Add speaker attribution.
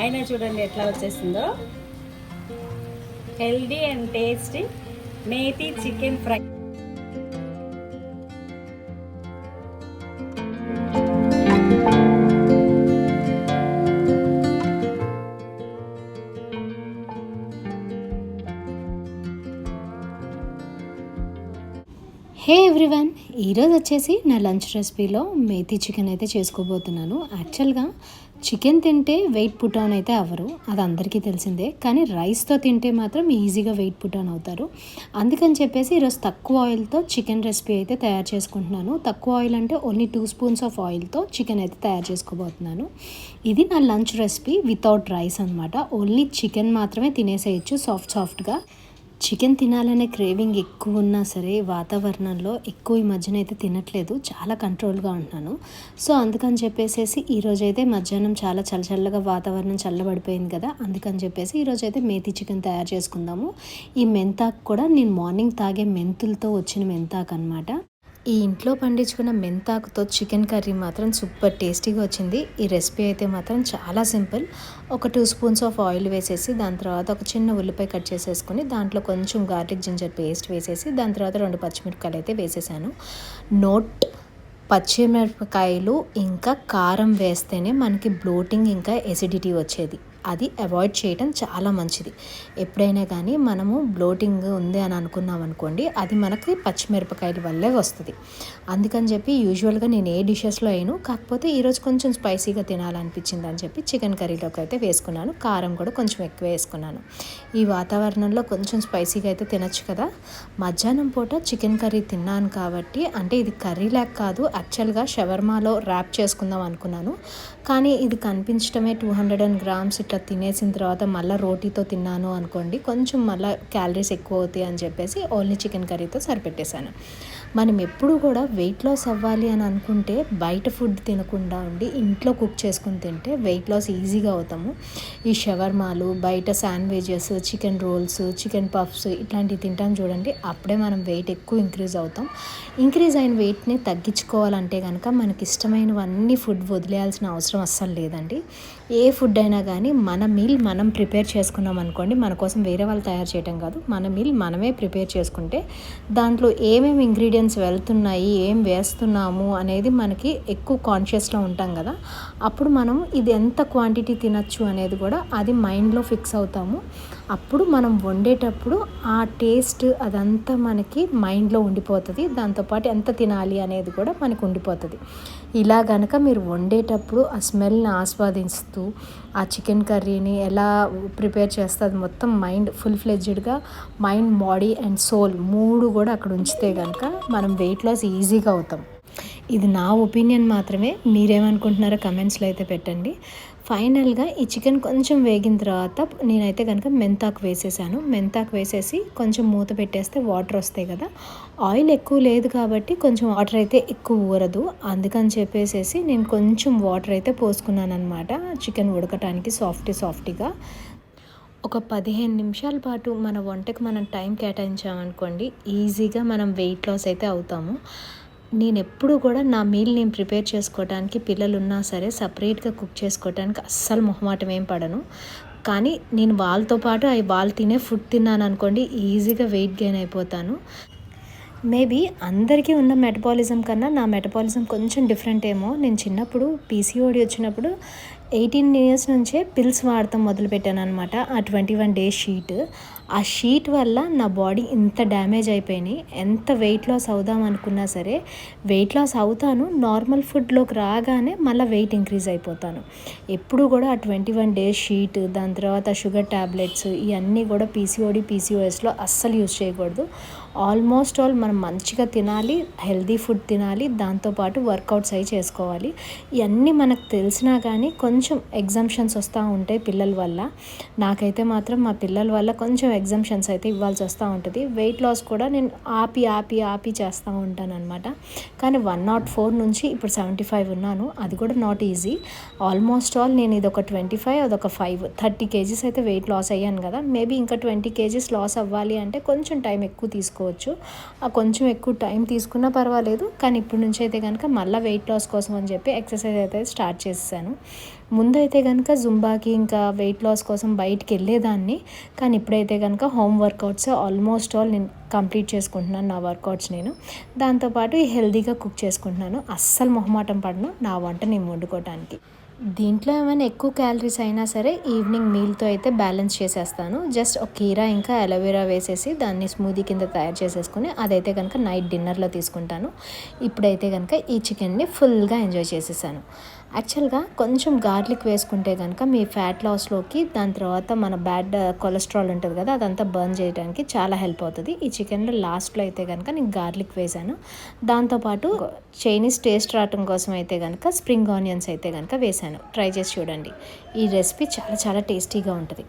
Speaker 1: అయినా చూడండి ఎట్లా వచ్చేసిందో. Healthy and tasty methi chicken fry
Speaker 2: hey everyone ఈరోజు వచ్చేసి నా లంచ్ రెసిపీలో మేతి చికెన్ అయితే చేసుకోబోతున్నాను. యాక్చువల్గా చికెన్ తింటే వెయిట్ పుట్ ఆన్ అయితే అవ్వరు అది అందరికీ తెలిసిందే. కానీ రైస్తో తింటే మాత్రం ఈజీగా వెయిట్ పుట్ ఆన్ అవుతారు. అందుకని చెప్పేసి ఈరోజు తక్కువ ఆయిల్తో చికెన్ రెసిపీ అయితే తయారు చేసుకుంటున్నాను. తక్కువ ఆయిల్ అంటే ఓన్లీ టూ స్పూన్స్ ఆఫ్ ఆయిల్తో చికెన్ అయితే తయారు చేసుకోబోతున్నాను. ఇది నా లంచ్ రెసిపీ వితౌట్ రైస్ అనమాట ఓన్లీ చికెన్ మాత్రమే తినేసేయచ్చు సాఫ్ట్ సాఫ్ట్గా. చికెన్ తినాలనే క్రేవింగ్ ఎక్కువ ఉన్నా సరే వాతావరణంలో ఎక్కువ ఈ మధ్యన అయితే తినట్లేదు. చాలా కంట్రోల్గా ఉంటున్నాను. సో అందుకని చెప్పేసి ఈరోజైతే మధ్యాహ్నం చాలా చల్లచల్లగా వాతావరణం చల్లబడిపోయింది కదా అందుకని చెప్పేసి ఈరోజైతే మేతి చికెన్ తయారు చేసుకుందాము. ఈ మెంతాకు కూడా నేను మార్నింగ్ తాగే మెంతులతో వచ్చిన మెంతాకు అనమాట ఈ ఇంట్లో పండించుకున్న మెంతాకుతో చికెన్ కర్రీ మాత్రం సూపర్ టేస్టీగా వచ్చింది. ఈ రెసిపీ అయితే మాత్రం చాలా సింపుల్. ఒక టూ స్పూన్స్ ఆఫ్ ఆయిల్ వేసేసి దాని తర్వాత ఒక చిన్న ఉల్లిపాయ కట్ చేసేసుకొని దాంట్లో కొంచెం గార్లిక్ జింజర్ పేస్ట్ వేసేసి దాని తర్వాత రెండు పచ్చిమిరపకాయలు అయితే వేసేసాను. నోట్ పచ్చిమిరపకాయలు ఇంకా కారం వేస్తేనే మనకి బ్లోటింగ్ ఇంకా ఎసిడిటీ వచ్చేది. అది అవాయిడ్ చేయడం చాలా మంచిది. ఎప్పుడైనా కానీ మనము బ్లోటింగ్ ఉంది అని అనుకున్నాం అనుకోండి అది మనకి పచ్చిమిరపకాయల వల్లే వస్తుంది. అందుకని చెప్పి యూజువల్గా నేను ఏ డిషెస్లో అయిను కాకపోతే ఈరోజు కొంచెం స్పైసీగా తినాలనిపించింది అని చెప్పి చికెన్ కర్రీలోకి అయితే వేసుకున్నాను. కారం కూడా కొంచెం ఎక్కువ వేసుకున్నాను. ఈ వాతావరణంలో కొంచెం స్పైసీగా అయితే తినచ్చు కదా. మధ్యాహ్నం పూట చికెన్ కర్రీ తిన్నాను కాబట్టి అంటే ఇది కర్రీ లాక్ కాదు యాక్చువల్గా షవర్మాలో ర్యాప్ చేసుకుందాం అనుకున్నాను. కానీ ఇది కనిపించడమే టూ హండ్రెడ్ అండ్ గ్రామ్స్ ఇట్లా తినేసిన తర్వాత మళ్ళీ రోటీతో తిన్నాను అనుకోండి కొంచెం మళ్ళీ క్యాలరీస్ ఎక్కువ అవుతాయి అని చెప్పేసి ఓన్లీ చికెన్ కర్రీతో సరిపెట్టేశాను. మనం ఎప్పుడు కూడా వెయిట్ లాస్ అవ్వాలి అని అనుకుంటే బయట ఫుడ్ తినకుండా ఉండి ఇంట్లో కుక్ చేసుకుని తింటే వెయిట్ లాస్ ఈజీగా అవుతాము. ఈ షవర్మాలు బయట sandwiches chicken rolls chicken puffs ఇట్లాంటివి తింటాం చూడండి. అప్పుడే మనం వెయిట్ ఎక్కువ ఇంక్రీజ్ అవుతాం. ఇంక్రీజ్ అయిన వెయిట్ని తగ్గించుకోవాలంటే కనుక మనకి ఇష్టమైనవన్నీ ఫుడ్ వదిలేయాల్సిన అవసరం అస్సలు లేదండి. ఏ ఫుడ్ అయినా కానీ మన మీల్ మనం ప్రిపేర్ చేసుకున్నాం అనుకోండి మన కోసం వేరే వాళ్ళు తయారు చేయడం కాదు. మన మీల్ మనమే ప్రిపేర్ చేసుకుంటే దాంట్లో ఏమేమి ఇంగ్రీడియంట్స్ వెళ్తున్నాయి ఏం వేస్తున్నాము అనేది మనకి ఎక్కువ కాన్షియస్లో ఉంటాం కదా. అప్పుడు మనం ఇది ఎంత క్వాంటిటీ తినచ్చు అనేది కూడా అది మైండ్లో ఫిక్స్ అవుతాము. అప్పుడు మనం వండేటప్పుడు ఆ టేస్ట్ అదంతా మనకి మైండ్లో ఉండిపోతుంది. దాంతోపాటు ఎంత తినాలి అనేది కూడా మనకు ఉండిపోతుంది. ఇలా గనక మీరు వండేటప్పుడు ఆ స్మెల్ని ఆస్వాదిస్తూ ఆ చికెన్ కర్రీని ఎలా ప్రిపేర్ చేస్తుంది అది మొత్తం మైండ్ ఫుల్ ఫ్లెడ్జ్డ్గా మైండ్ బాడీ అండ్ సోల్ మూడు కూడా అక్కడ ఉంచితే కనుక మనం వెయిట్ లాస్ ఈజీగా అవుతాం. ఇది నా ఒపీనియన్ మాత్రమే. మీరేమనుకుంటున్నారో కమెంట్స్లో అయితే పెట్టండి. ఫైనల్గా ఈ చికెన్ కొంచెం వేగిన తర్వాత నేనైతే కనుక మెంతాకు వేసేసాను. మెంతాకు వేసేసి కొంచెం మూత పెట్టేస్తే వాటర్ వస్తాయి కదా. ఆయిల్ ఎక్కువ లేదు కాబట్టి కొంచెం వాటర్ అయితే ఎక్కువ ఊరదు. అందుకని చెప్పేసేసి నేను కొంచెం వాటర్ అయితే పోసుకున్నాను అనమాట చికెన్ ఉడకటానికి సాఫ్టీ సాఫ్టీగా. ఒక పదిహేను నిమిషాల పాటు మన వంటకు మనం టైం కేటాయించామనుకోండి ఈజీగా మనం వెయిట్ లాస్ అయితే అవుతాము. నేను ఎప్పుడు కూడా నా మీల్ నేను ప్రిపేర్ చేసుకోవడానికి పిల్లలు ఉన్నా సరే సపరేట్గా కుక్ చేసుకోవడానికి అస్సలు మొహమాటం ఏం పడను. కానీ నేను వాళ్ళతో పాటు అవి వాళ్ళు తినే ఫుడ్ తిన్నాను అనుకోండి ఈజీగా వెయిట్ గెయిన్ అయిపోతాను. మేబీ అందరికీ ఉన్న మెటబాలిజం కన్నా నా మెటబాలిజం కొంచెం డిఫరెంట్ ఏమో. నేను చిన్నప్పుడు పీసీఓడి వచ్చినప్పుడు ఎయిటీన్ ఇయర్స్ నుంచే పిల్స్ వాడటం మొదలుపెట్టాను అనమాట ఆ ట్వంటీ వన్ డేస్ షీట్ ఆ షీట్ వల్ల నా బాడీ ఇంత డ్యామేజ్ అయిపోయినాయి. ఎంత వెయిట్ లాస్ అవుదాం అనుకున్నా సరే వెయిట్ లాస్ అవుతాను. నార్మల్ ఫుడ్లోకి రాగానే మళ్ళీ వెయిట్ ఇంక్రీజ్ అయిపోతాను. ఎప్పుడు కూడా ఆ ట్వంటీ వన్ డేస్ షీట్ దాని తర్వాత షుగర్ ట్యాబ్లెట్స్ ఇవన్నీ కూడా పీసీఓడి పీసీఓఎస్లో అస్సలు యూజ్ చేయకూడదు. ఆల్మోస్ట్ ఆల్ మనం మంచిగా తినాలి హెల్దీ ఫుడ్ తినాలి దాంతోపాటు వర్కౌట్స్ అవి చేసుకోవాలి. ఇవన్నీ మనకు తెలిసినా కానీ కొంచెం కొంచెం ఎగ్జామ్షన్స్ వస్తూ ఉంటాయి పిల్లల వల్ల. నాకైతే మాత్రం మా పిల్లల వల్ల కొంచెం ఎగ్జామ్షన్స్ అయితే ఇవ్వాల్సి వస్తూ ఉంటుంది. వెయిట్ లాస్ కూడా నేను ఆపి ఆపి ఆపి చేస్తూ ఉంటాను అనమాట కానీ వన్ నాట్ ఫోర్ నుంచి ఇప్పుడు సెవెంటీ ఫైవ్ ఉన్నాను. అది కూడా నాట్ ఈజీ ఆల్మోస్ట్ ఆల్ నేను ఇది ఒక ట్వంటీ ఫైవ్ అదొక ఫైవ్ థర్టీ కేజీస్ అయితే వెయిట్ లాస్ అయ్యాను కదా. మేబీ ఇంకా ట్వంటీ కేజీస్ లాస్ అవ్వాలి అంటే కొంచెం టైం ఎక్కువ తీసుకోవచ్చు. ఆ కొంచెం ఎక్కువ టైం తీసుకున్నా పర్వాలేదు. కానీ ఇప్పటి నుంచి అయితే కనుక మళ్ళీ వెయిట్ లాస్ కోసం అని చెప్పి ఎక్సర్సైజ్ అయితే స్టార్ట్ చేసేసాను. ముందైతే కనుక జుంబాకి ఇంకా వెయిట్ లాస్ కోసం బయటికి వెళ్ళేదాన్ని. కానీ ఇప్పుడైతే కనుక హోమ్ వర్కౌట్స్ ఆల్మోస్ట్ ఆల్ నేను కంప్లీట్ చేసుకుంటున్నాను నా వర్కౌట్స్ నేను. దాంతోపాటు హెల్దీగా కుక్ చేసుకుంటున్నాను. అస్సలు మొహమాటం పడను నా వంట నేను వండుకోవటానికి. దీంట్లో ఏమైనా ఎక్కువ క్యాలరీస్ అయినా సరే ఈవినింగ్ మీల్తో అయితే బ్యాలెన్స్ చేసేస్తాను. జస్ట్ ఒక కీరా ఇంకా అలోవెరా వేసేసి దాన్ని స్మూదీ కింద తయారు చేసేసుకుని అదైతే కనుక నైట్ డిన్నర్లో తీసుకుంటాను. ఇప్పుడైతే కనుక ఈ చికెన్ని ఫుల్గా ఎంజాయ్ చేసేసాను. యాక్చువల్గా కొంచెం గార్లిక్ వేసుకుంటే కనుక మీ ఫ్యాట్ లాస్లోకి దాని తర్వాత మన బ్యాడ్ కొలెస్ట్రాల్ ఉంటుంది కదా అదంతా బర్న్ చేయడానికి చాలా హెల్ప్ అవుతుంది. ఈ చికెన్లో లాస్ట్లో అయితే కనుక నేను గార్లిక్ వేసాను. దాంతోపాటు చైనీస్ టేస్ట్ రావటం కోసం అయితే కనుక స్ప్రింగ్ ఆనియన్స్ అయితే కనుక వేసాను. ట్రై చేసి చూడండి. ఈ రెసిపీ చాలా చాలా టేస్టీగా ఉంటుంది.